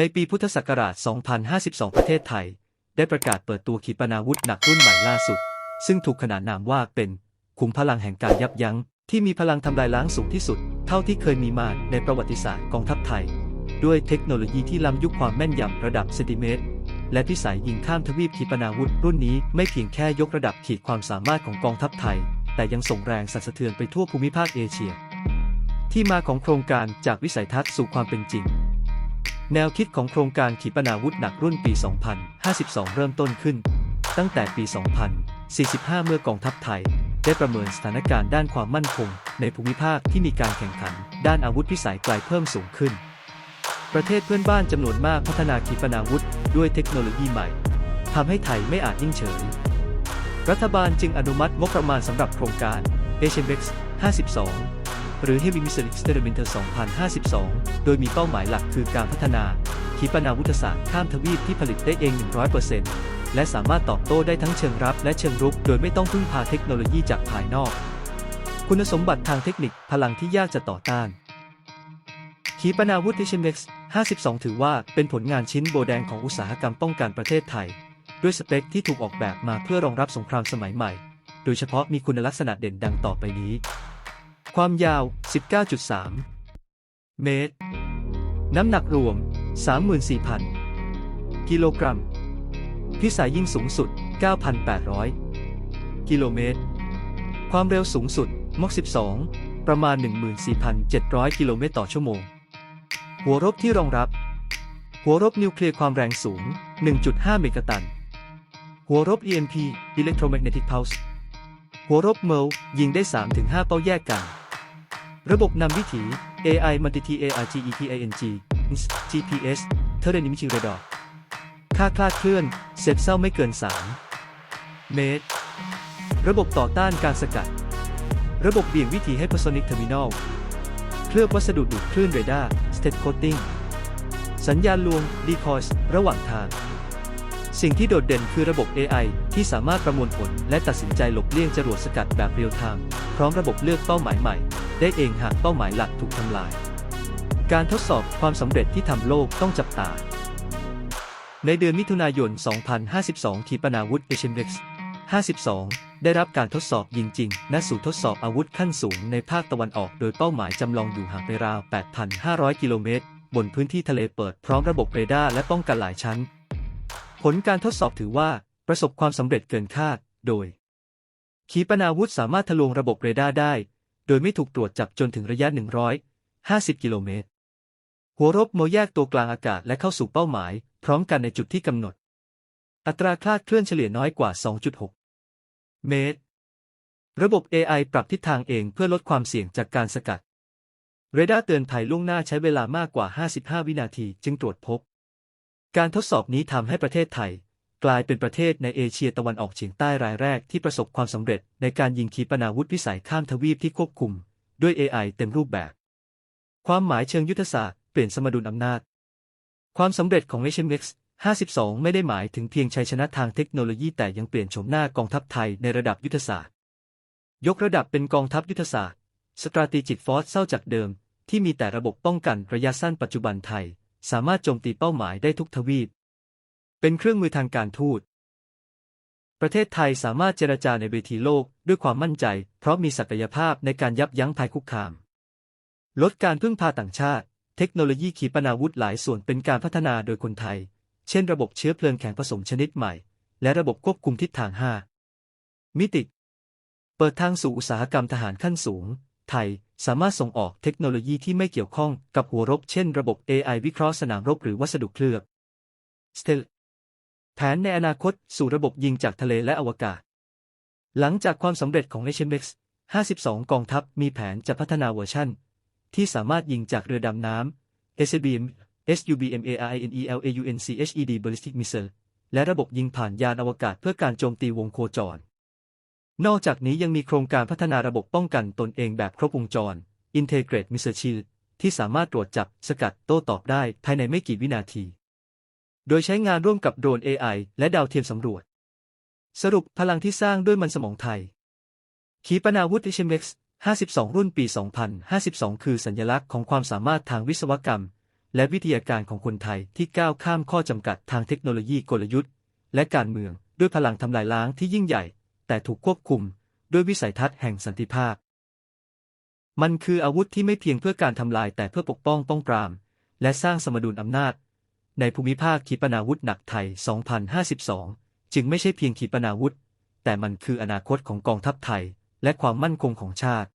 ในปีพุทธศักราช 2052 ประเทศไทย ได้ประกาศเปิดตัวขีปนาวุธหนักรุ่นใหม่ล่าสุด ซึ่งถูกขนานนามว่าเป็นขุมพลังแห่งการยับยั้ง ที่มีพลังทำลายล้างสูงที่สุด เท่าที่เคยมีมาในประวัติศาสตร์กองทัพไทย ด้วยเทคโนโลยีที่ล้ำยุคความแม่นยำระดับเซนติเมตร และพิสัยยิงข้ามทวีปขีปนาวุธรุ่นนี้ไม่เพียงแค่ยกระดับขีดความสามารถของกองทัพไทย แต่ยังส่งแรงสั่นสะเทือนไปทั่วภูมิภาคเอเชีย ที่มาของโครงการจากวิสัยทัศน์สู่ความเป็นจริง แนวคิดของโครงการขีปนาวุธหนักรุ่นปี 2052 เริ่มต้นขึ้น ตั้งแต่ปี 2045 เมื่อกองทัพไทย ได้ประเมินสถานการณ์ด้านความมั่นคง ในภูมิภาคที่มีการแข่งขัน ด้านอาวุธพิสัยไกลเพิ่มสูงขึ้น ประเทศเพื่อนบ้านจำนวนมากพัฒนาขีปนาวุธ ด้วยเทคโนโลยีใหม่ทำให้ไทยไม่อาจนิ่งเฉย รัฐบาลจึงอนุมัติงบประมาณสำหรับโครงการ HMX 52 หรือ Heavy Missile Experimenter 2052 โดยมีเป้าหมายหลักคือการพัฒนา ขีปนาวุธศาสตร์ข้ามทวีปที่ผลิตได้เอง 100%และสามารถตอบโต้ได้ทั้งเชิงรับและเชิงรุก โดยไม่ต้องพึ่งพาเทคโนโลยีจากภายนอก คุณสมบัติทางเทคนิคพลังที่ยากจะต่อต้านขีปนาวุธ HMX 52 ถือว่าเป็นผลงานชิ้นโบแดงของอุตสาหกรรมป้องกันประเทศไทย ด้วยสเปคที่ถูกออกแบบมาเพื่อรองรับสงครามสมัยใหม่ โดยเฉพาะมีคุณลักษณะเด่นดังต่อไปนี้ ความยาว 19.3 เมตร น้ำหนักรวม 34,000 กิโลกรัม พิสัยยิงสูงสุด 9,800 กิโลเมตร ความเร็วสูงสุดมก12 ประมาณ 14,700 กิโลเมตรต่อชั่วโมง หัวรบที่รองรับ หัวรบนิวเคลียร์ความแรงสูง 1.5 เมกะตัน หัวรบ EMP Electromagnetic Pulse หัวรบเมลยิงได้ 3-5 เป้าแยกกัน ระบบนำวิถี AI Multi ARGETING GPS Terrain Imaging Radar ค่าคลาดเคลื่อน เสร็จเศร้าไม่เกิน 3 เมตร ระบบต่อต้านการสกัด ระบบเบี่ยงวิถี Hypersonic Terminal เคลือบวัสดุดูดคลื่นเรดาร์ State Coating สัญญาณลวง Decoys ระหว่างทาง สิ่งที่โดดเด่นคือระบบ AI ที่สามารถประมวลผล และตัดสินใจหลบเลี่ยงจรวดสกัดแบบเรียลไทม์พร้อมระบบเลือกเป้าหมายใหม่ ได้เองหากเป้าหมายหลักถูกทำลาย การทดสอบความสำเร็จที่ทำโลกต้องจับตา ในเดือนมิถุนายน 2052 ขีปนาวุธ HMX 52 ได้รับการทดสอบยิงจริงณสู่ทดสอบอาวุธขั้นสูงในภาคตะวันออก โดยเป้าหมายจำลองอยู่ห่างไปราว 8,500 กิโลเมตร บนพื้นที่ทะเลเปิดพร้อมระบบเรดาร์และป้องกันหลายชั้น ผลการทดสอบถือว่าประสบความสำเร็จเกินคาด โดย ขีปนาวุธสามารถทะลวงระบบเรดาร์ได้ โดยไม่ถูกตรวจจับจนถึงระยะ 150 กิโลเมตร หัวรบโมแยกตัวกลางอากาศและเข้าสู่เป้าหมาย พร้อมกันในจุดที่กำหนด อัตราคลาดเคลื่อนเฉลี่ยน้อยกว่า 2.6 เมตร ระบบ AI ปรับทิศทางเองเพื่อลดความเสี่ยงจากการสกัด เรดาร์เตือนภัยล่วงหน้าใช้เวลามากกว่า 55 วินาทีจึงตรวจพบ การทดสอบนี้ทำให้ประเทศไทย กลายเป็นประเทศในเอเชียตะวันออกเฉียงใต้รายแรกที่ประสบความสำเร็จในการยิงขีปนาวุธวิสัยข้ามทวีปที่ควบคุม ด้วย AI เต็มรูปแบบ ความหมายเชิงยุทธศาสตร์เปลี่ยนสมดุลอำนาจ ความสำเร็จของ HMX 52 ไม่ได้หมายถึงเพียงชัยชนะทางเทคโนโลยีแต่ยังเปลี่ยนโฉมหน้ากองทัพไทยในระดับยุทธศาสตร์ ยกระดับเป็นกองทัพยุทธศาสตร์ Strategic Force เศร้าจากเดิม ที่มีแต่ระบบป้องกันระยะสั้นปัจจุบันไทย สามารถโจมตีเป้าหมายได้ทุกทวีป เป็นเครื่องมือทางการทูต ประเทศไทยสามารถเจรจาในเวทีโลกด้วยความมั่นใจ เพราะมีศักยภาพในการยับยั้งภัยคุกคาม ลดการพึ่งพาต่างชาติ เทคโนโลยีขีปนาวุธหลายส่วนเป็นการพัฒนาโดยคนไทย เช่นระบบเชื้อเพลิงแข็งผสมชนิดใหม่ และระบบควบคุมทิศทาง 5 มิติ เปิดทางสู่อุตสาหกรรมทหารขั้นสูง ไทยสามารถส่งออกเทคโนโลยีที่ไม่เกี่ยวข้องกับหัวรบ เช่น ระบบ AI วิเคราะห์สนามรบหรือวัสดุเคลือบสเตล แผนในอนาคตสู่ระบบยิงจากทะเลและอวกาศ หลังจากความสำเร็จของ HMX 52 กองทัพมีแผนจะพัฒนาเวอร์ชันที่สามารถยิงจากเรือดำน้ำ SBM SUBMARINELAUNCHED Ballistic Missile และระบบยิงผ่านยานอวกาศเพื่อการโจมตีวงโคจร นอกจากนี้ยังมีโครงการพัฒนาระบบป้องกันตนเองแบบครบวงจร Integrate Missile Shield ที่สามารถตรวจจับสกัดโต้ตอบได้ภายในไม่กี่วินาที โดยใช้งานร่วมกับโดรน AI และดาวเทียมสำรวจ สรุปพลังที่สร้างด้วยมันสมองไทย ขีปนาวุธ HMX 52 รุ่นปี 2052 คือสัญลักษณ์ของความสามารถทางวิศวกรรม และวิทยาการของคนไทยที่ก้าวข้ามข้อจำกัดทางเทคโนโลยีกลยุทธ์ และการเมืองด้วยพลังทำลายล้างที่ยิ่งใหญ่ แต่ถูกควบคุม ด้วยวิสัยทัศน์แห่งสันติภาพ มันคืออาวุธที่ไม่เพียงเพื่อการทำลายแต่เพื่อปกป้องป้องปราม และสร้างสมดุลอำนาจ ในภูมิภาคขีปนาวุธหนักไทย 2052 จึงไม่ใช่เพียงขีปนาวุธ แต่มันคืออนาคตของกองทัพไทย และความมั่นคงของชาติ